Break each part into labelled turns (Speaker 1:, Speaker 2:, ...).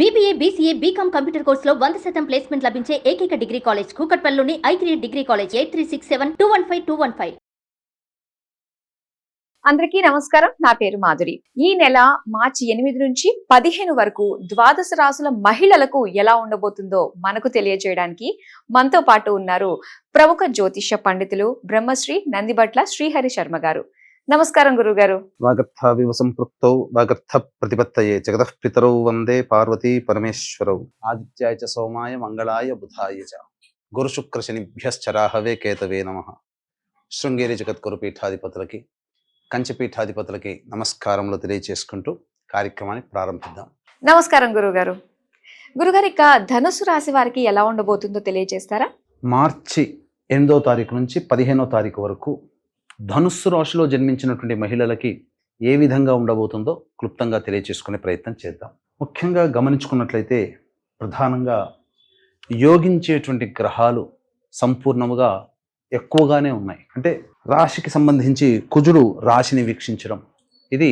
Speaker 1: BBA BCA BCom computer కోర్సులో వంద శాతం ప్లేస్మెంట్ లభించే ఏకైక degree college కూకట్పల్లిలోని I three degree college eight three six seven two one five two one five.
Speaker 2: అందరికీ నమస్కారం. నా పేరు మాధురి. ఈ నెల మార్చి ఎనిమిది నుంచి పదిహేను వరకు ద్వాదశ రాసుల మహిళలకు ఎలా ఉండబోతుందో మనకు తెలియజేయడానికి మనతో పాటు ఉన్నారు ప్రముఖ జ్యోతిష్య పండితులు బ్రహ్మశ్రీ నందిబట్ల శ్రీహరి శర్మ గారు. నమస్కారం గురుగారు
Speaker 3: వాగర్థావివ సంపృక్తౌ వాగర్థ ప్రతిపత్తయే జగతః పితరౌ వందే పార్వతీ పరమేశ్వరౌ. ఆదిత్యాయ చ సోమాయ మంగళాయ బుధాయ చ. గురుశుక్ర శనిభ్యశ్చరాహవే కేతవే నమ. శృంగేరి జగద్గురు పీఠాధిపతులకి కంచి పీఠాధిపతులకి నమస్కారములు తెలియచేసుకుంటూ కార్యక్రమాన్ని ప్రారంభిద్దాం.
Speaker 2: నమస్కారం గురుగారు గురుగారు ఇక ధనుసు రాశి వారికి ఎలా ఉండబోతుందో తెలియజేస్తారా
Speaker 3: మార్చి ఎనిమిదో తారీఖు నుంచి పదిహేనో తారీఖు వరకు ధనుస్సు రాశిలో జన్మించినటువంటి మహిళలకి ఏ విధంగా ఉండబోతుందో క్లుప్తంగా తెలియచేసుకునే ప్రయత్నం చేద్దాం. ముఖ్యంగా గమనించుకున్నట్లయితే ప్రధానంగా యోగించేటువంటి గ్రహాలు సంపూర్ణముగా ఎక్కువగానే ఉన్నాయి. అంటే రాశికి సంబంధించి కుజుడు రాశిని వీక్షించడం ఇది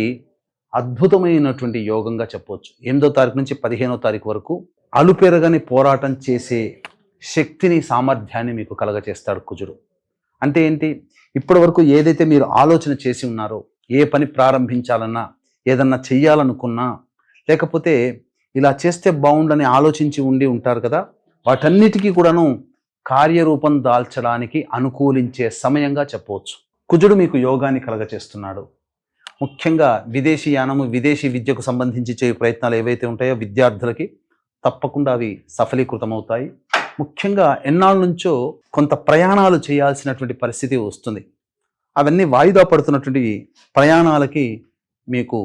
Speaker 3: అద్భుతమైనటువంటి యోగంగా చెప్పవచ్చు. ఎనిమిదో తారీఖు నుంచి పదిహేనో తారీఖు వరకు అలుపెరగని పోరాటం చేసే శక్తిని సామర్థ్యాన్ని మీకు కలగచేస్తాడు కుజుడు. అంటే ఏంటి? ఇప్పటి వరకు ఏదైతే మీరు ఆలోచన చేసి ఉన్నారో ఏ పని ప్రారంభించాలన్నా ఏదన్నా చెయ్యాలనుకున్నా లేకపోతే ఇలా చేస్తే బాగుండని ఆలోచించి ఉండి ఉంటారు కదా వాటన్నిటికీ కూడాను కార్యరూపం దాల్చడానికి అనుకూలించే సమయంగా చెప్పవచ్చు. కుజుడు మీకు యోగాన్ని కలగచేస్తున్నాడు. ముఖ్యంగా విదేశీ యానము విదేశీ విద్యకు సంబంధించి చేయ ప్రయత్నాలు ఏవైతే ఉంటాయో విద్యార్థులకి తప్పకుండా అవి సఫలీకృతమవుతాయి. ముఖ్యంగా ఎన్నాళ్ళ నుంచో కొంత ప్రయాణాలు చేయాల్సినటువంటి పరిస్థితి వస్తుంది. అవన్నీ వాయిదా పడుతున్నటువంటి ప్రయాణాలకి మీకు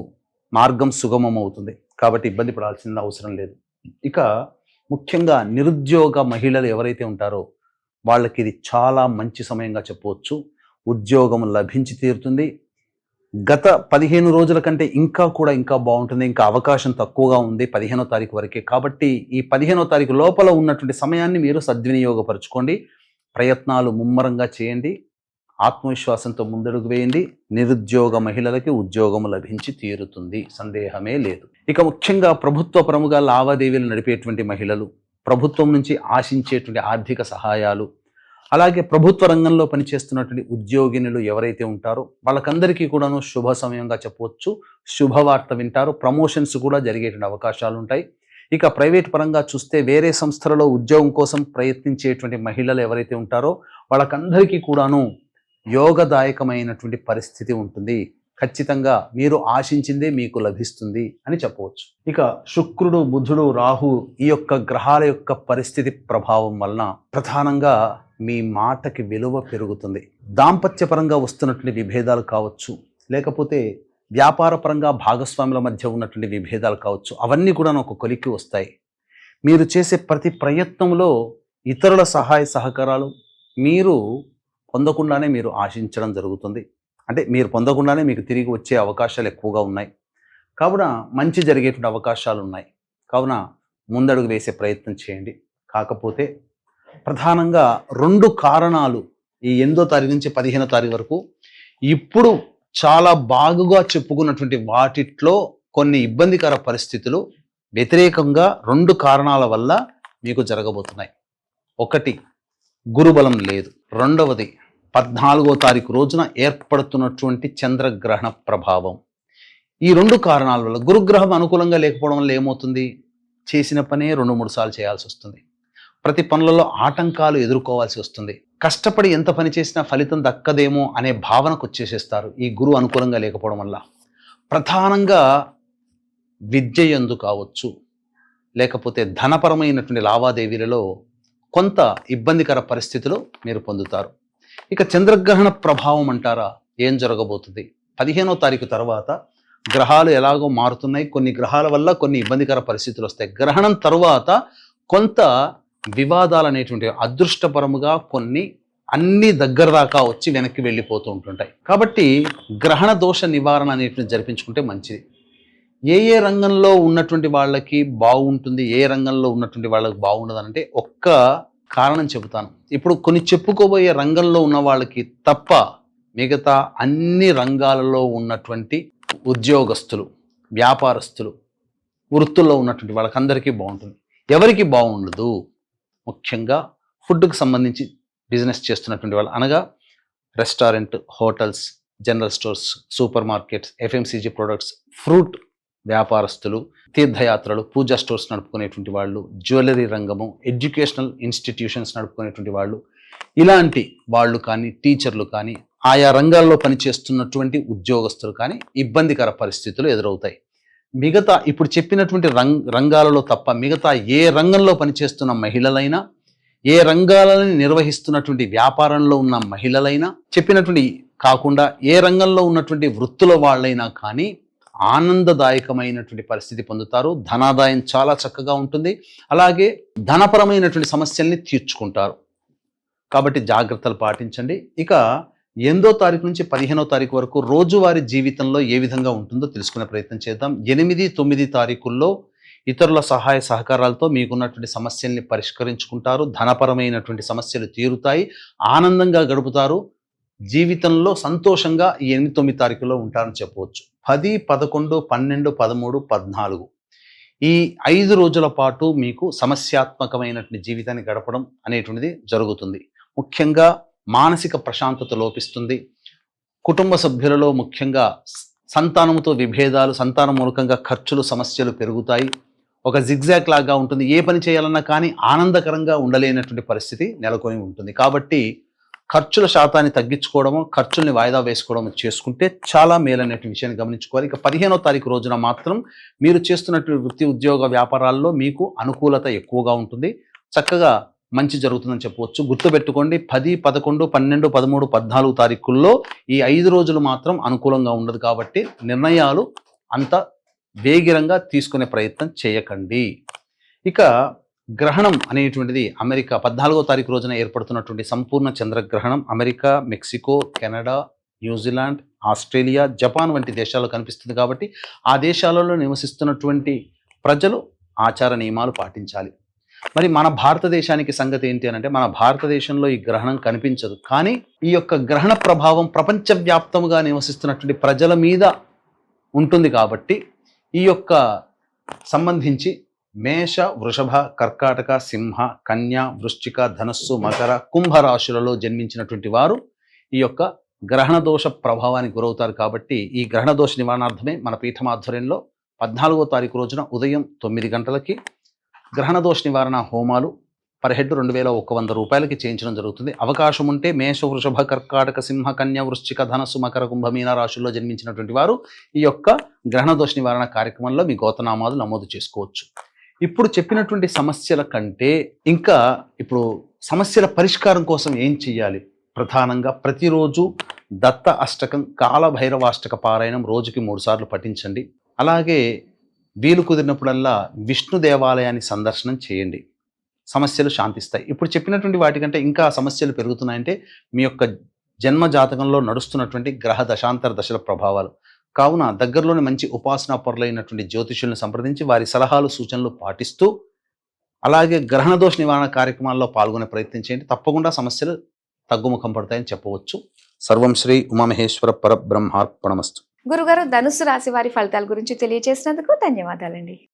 Speaker 3: మార్గం సుగమం అవుతుంది కాబట్టి ఇబ్బంది పడాల్సిన అవసరం లేదు. ఇక ముఖ్యంగా నిరుద్యోగ మహిళలు ఎవరైతే ఉంటారో వాళ్ళకి ఇది చాలా మంచి సమయంగా చెప్పవచ్చు. ఉద్యోగం లభించి తీరుతుంది. గత పదిహేను రోజుల కంటే ఇంకా కూడా ఇంకా బాగుంటుంది ఇంకా అవకాశం తక్కువగా ఉంది పదిహేనో తారీఖు వరకే. కాబట్టి ఈ పదిహేనో తారీఖు లోపల ఉన్నటువంటి సమయాన్ని మీరు సద్వినియోగపరచుకోండి. ప్రయత్నాలు ముమ్మరంగా చేయండి. ఆత్మవిశ్వాసంతో ముందడుగు వేయండి. నిరుద్యోగ మహిళలకి ఉద్యోగం లభించి తీరుతుంది. సందేహమే లేదు. ఇక ముఖ్యంగా ప్రభుత్వ ప్రముఖ లావాదేవీలు నడిపేటువంటి మహిళలు ప్రభుత్వం నుంచి ఆశించేటువంటి ఆర్థిక సహాయాలు అలాగే ప్రభుత్వ రంగంలో పనిచేస్తున్నటువంటి ఉద్యోగినులు ఎవరైతే ఉంటారో వాళ్ళకందరికీ కూడాను శుభ సమయంగా చెప్పవచ్చు. శుభవార్త వింటారు. ప్రమోషన్స్ కూడా జరిగేటువంటి అవకాశాలు ఉంటాయి. ఇక ప్రైవేట్ పరంగా చూస్తే వేరే సంస్థలలో ఉద్యోగం కోసం ప్రయత్నించేటువంటి మహిళలు ఎవరైతే ఉంటారో వాళ్ళకందరికీ కూడాను యోగదాయకమైనటువంటి పరిస్థితి ఉంటుంది. ఖచ్చితంగా మీరు ఆశించిందే మీకు లభిస్తుంది అని చెప్పవచ్చు. ఇక శుక్రుడు బుధుడు రాహు ఈ యొక్క గ్రహాల యొక్క పరిస్థితి ప్రభావం వలన ప్రధానంగా మీ మాటకి విలువ పెరుగుతుంది. దాంపత్యపరంగా వస్తున్నటువంటి విభేదాలు కావచ్చు లేకపోతే వ్యాపారపరంగా భాగస్వాముల మధ్య ఉన్నటువంటి విభేదాలు కావచ్చు అవన్నీ కూడా ఒక కొలిక్కి వస్తాయి. మీరు చేసే ప్రతి ప్రయత్నంలో ఇతరుల సహాయ సహకారాలు మీరు పొందకుండానే మీరు ఆశించడం జరుగుతుంది. అంటే మీరు పొందకుండానే మీకు తిరిగి వచ్చే అవకాశాలు ఎక్కువగా ఉన్నాయి. కావున మంచి జరిగేటువంటి అవకాశాలు ఉన్నాయి. కావున ముందడుగు వేసే ప్రయత్నం చేయండి. కాకపోతే ప్రధానంగా రెండు కారణాలు ఈ ఎనిమిదో తారీఖు నుంచి పదిహేనో తారీఖు వరకు ఇప్పుడు చాలా బాగుగా చెప్పుకున్నటువంటి వాటిట్లో కొన్ని ఇబ్బందికర పరిస్థితులు వ్యతిరేకంగా రెండు కారణాల వల్ల మీకు జరగబోతున్నాయి. ఒకటి గురుబలం లేదు. రెండవది పద్నాలుగో తారీఖు రోజున ఏర్పడుతున్నటువంటి చంద్రగ్రహణ ప్రభావం. ఈ రెండు కారణాల వల్ల గురుగ్రహం అనుకూలంగా లేకపోవడం వల్ల ఏమవుతుంది? చేసిన పనే రెండు మూడు సార్లు చేయాల్సి వస్తుంది. ప్రతి పనులలో ఆటంకాలు ఎదుర్కోవాల్సి వస్తుంది. కష్టపడి ఎంత పని చేసినా ఫలితం దక్కదేమో అనే భావనకు వచ్చేసేస్తారు ఈ గురువు అనుకూలంగా లేకపోవడం వల్ల. ప్రధానంగా విద్య ఎందు కావచ్చు లేకపోతే ధనపరమైనటువంటి లావాదేవీలలో కొంత ఇబ్బందికర పరిస్థితులు మీరు పొందుతారు. ఇక చంద్రగ్రహణ ప్రభావం అంటారా? ఏం జరగబోతుంది? పదిహేనో తారీఖు తర్వాత గ్రహాలు ఎలాగో మారుతున్నాయి కొన్ని గ్రహాల వల్ల కొన్ని ఇబ్బందికర పరిస్థితులు వస్తాయి. గ్రహణం తర్వాత కొంత వివాదాలు అనేటువంటి అదృష్టపరముగా కొన్ని అన్ని దగ్గర దాకా వచ్చి వెనక్కి వెళ్ళిపోతూ ఉంటుంటాయి. కాబట్టి గ్రహణ దోష నివారణ అనేటువంటి జరిపించుకుంటే మంచిది. ఏ ఏ రంగంలో ఉన్నటువంటి వాళ్ళకి బాగుంటుంది ఏ రంగంలో ఉన్నటువంటి వాళ్ళకి బాగుండదు అంటే ఒక్క కారణం చెబుతాను. ఇప్పుడు కొన్ని చెప్పుకోబోయే రంగంలో ఉన్న వాళ్ళకి తప్ప మిగతా అన్ని రంగాలలో ఉన్నటువంటి ఉద్యోగస్తులు వ్యాపారస్తులు వృత్తుల్లో ఉన్నటువంటి వాళ్ళకందరికీ బాగుంటుంది. ఎవరికి బాగుండదు? ముఖ్యంగా ఫుడ్కు సంబంధించి బిజినెస్ చేస్తున్నటువంటి వాళ్ళు. అనగా restaurant hotels general stores supermarkets FMCG products fruit వ్యాపారస్తులు తీర్థయాత్రలు పూజా స్టోర్స్ నడుపుకునేటువంటి వాళ్ళు జ్యువెలరీ రంగము ఎడ్యుకేషనల్ ఇన్స్టిట్యూషన్స్ నడుపుకునేటువంటి వాళ్ళు ఇలాంటి వాళ్ళు కానీ టీచర్లు కానీ ఆయా రంగాల్లో పనిచేస్తున్నటువంటి ఉద్యోగస్తులు కానీ ఇబ్బందికర పరిస్థితులు ఎదురవుతాయి. మిగతా ఇప్పుడు చెప్పినటువంటి రంగ రంగాలలో తప్ప మిగతా ఏ రంగంలో పనిచేస్తున్న మహిళలైనా ఏ రంగాలను నిర్వహిస్తున్నటువంటి వ్యాపారంలో ఉన్న మహిళలైనా చెప్పినటువంటి కాకుండా ఏ రంగంలో ఉన్నటువంటి వృత్తుల వాళ్ళైనా కానీ ఆనందదాయకమైనటువంటి పరిస్థితి పొందుతారు. ధనాదాయం చాలా చక్కగా ఉంటుంది. అలాగే ధనపరమైనటువంటి సమస్యల్ని తీర్చుకుంటారు. కాబట్టి జాగ్రత్తలు పాటించండి. ఇక ఎనిమిదో తారీఖు నుంచి పదిహేనో తారీఖు వరకు రోజువారీ జీవితంలో ఏ విధంగా ఉంటుందో తెలుసుకునే ప్రయత్నం చేద్దాం. ఎనిమిది తొమ్మిది తారీఖుల్లో ఇతరుల సహాయ సహకారాలతో మీకున్నటువంటి సమస్యల్ని పరిష్కరించుకుంటారు. ధనపరమైనటువంటి సమస్యలు తీరుతాయి. ఆనందంగా గడుపుతారు. జీవితంలో సంతోషంగా ఈ ఎనిమిది తొమ్మిది తారీఖులో ఉంటారని చెప్పవచ్చు. పది పదకొండు పన్నెండు పదమూడు పద్నాలుగు. ఈ ఐదు రోజుల పాటు మీకు సమస్యాత్మకమైనటువంటి జీవితాన్ని గడపడం అనేటువంటిది జరుగుతుంది. ముఖ్యంగా మానసిక ప్రశాంతత లోపిస్తుంది. కుటుంబ సభ్యులలో ముఖ్యంగా సంతానముతో విభేదాలు సంతానం మూలకంగా ఖర్చులు సమస్యలు పెరుగుతాయి. ఒక జిగ్జాక్ లాగా ఉంటుంది. ఏ పని చేయాలన్నా కానీ ఆనందకరంగా ఉండలేనటువంటి పరిస్థితి నెలకొని ఉంటుంది. కాబట్టి ఖర్చుల శాతాన్ని తగ్గించుకోవడము ఖర్చుల్ని వాయిదా వేసుకోవడం చేసుకుంటే చాలా మేలనేటువంటి విషయాన్ని గమనించుకోవాలి. ఇక పదిహేనో తారీఖు రోజున మాత్రం మీరు చేస్తున్నటువంటి వృత్తి ఉద్యోగ వ్యాపారాల్లో మీకు అనుకూలత ఎక్కువగా ఉంటుంది. చక్కగా మంచి జరుగుతుందని చెప్పవచ్చు. గుర్తుపెట్టుకోండి పది పదకొండు పన్నెండు పదమూడు పద్నాలుగు తారీఖుల్లో ఈ ఐదు రోజులు మాత్రం అనుకూలంగా ఉండదు కాబట్టి నిర్ణయాలు అంత వేగిరంగా తీసుకునే ప్రయత్నం చేయకండి. ఇక గ్రహణం అనేటువంటిది అమెరికా పద్నాలుగో తారీఖు రోజున ఏర్పడుతున్నటువంటి సంపూర్ణ చంద్రగ్రహణం. America Mexico Canada New Zealand Australia Japan వంటి దేశాల్లో కనిపిస్తుంది కాబట్టి ఆ దేశాలలో నివసిస్తున్నటువంటి ప్రజలు ఆచార నియమాలు పాటించాలి. మరి మన భారతదేశానికి సంగతి ఏంటి అని అంటే మన భారతదేశంలో ఈ గ్రహణం కనిపించదు. కానీ ఈ యొక్క గ్రహణ ప్రభావం ప్రపంచవ్యాప్తంగా నివసిస్తున్నటువంటి ప్రజల మీద ఉంటుంది కాబట్టి ఈ యొక్క సంబంధించి మేష వృషభ కర్కాటక సింహ కన్య వృశ్చిక ధనస్సు మకర కుంభ రాశులలో జన్మించినటువంటి వారు ఈ యొక్క గ్రహణ దోష ప్రభావానికి గురవుతారు కాబట్టి ఈ గ్రహణ దోష నివారణార్థమే మన పీఠం ఆధ్వర్యంలో పద్నాలుగో తారీఖు రోజున ఉదయం తొమ్మిది గంటలకి గ్రహణ దోష నివారణ హోమాలు పర్ హెడ్ రెండు వేల ఒక వంద రూపాయలకి చేయించడం జరుగుతుంది. అవకాశం ఉంటే మేష వృషభ కర్కాటక సింహ కన్య వృశ్చిక ధనస్సు మకర కుంభ మీన రాశుల్లో జన్మించినటువంటి వారు ఈ యొక్క గ్రహణ దోష నివారణ కార్యక్రమంలో మీ గోతనామాలు నమోదు చేసుకోవచ్చు. ఇప్పుడు చెప్పినటువంటి సమస్యల కంటే ఇంకా ఇప్పుడు సమస్యల పరిష్కారం కోసం ఏం చేయాలి ప్రధానంగా ప్రతిరోజు దత్త అష్టకం కాలభైరవాష్టక పారాయణం రోజుకి మూడుసార్లు పఠించండి. అలాగే వీలు కుదిరినప్పుడల్లా విష్ణు దేవాలయాన్ని సందర్శనం చేయండి. సమస్యలు శాంతిస్తాయి. ఇప్పుడు చెప్పినటువంటి వాటికంటే ఇంకా సమస్యలు పెరుగుతున్నాయంటే మీ యొక్క జన్మ జాతకంలో నడుస్తున్నటువంటి గ్రహ దశాంతర దశల ప్రభావాలు. కావున దగ్గరలోని మంచి ఉపాసనా పరులైనటువంటి జ్యోతిషులను సంప్రదించి వారి సలహాలు సూచనలు పాటిస్తూ అలాగే గ్రహణ దోష నివారణ కార్యక్రమాల్లో పాల్గొనే ప్రయత్నం చేయండి. తప్పకుండా సమస్యలు తగ్గుముఖం పడతాయని చెప్పవచ్చు. సర్వం శ్రీ ఉమామహేశ్వర పరబ్రహ్మార్పణమస్తు.
Speaker 2: గురుగారు ధనుసు రాశి వారి ఫలితాల గురించి తెలియజేసినందుకు ధన్యవాదాలండి.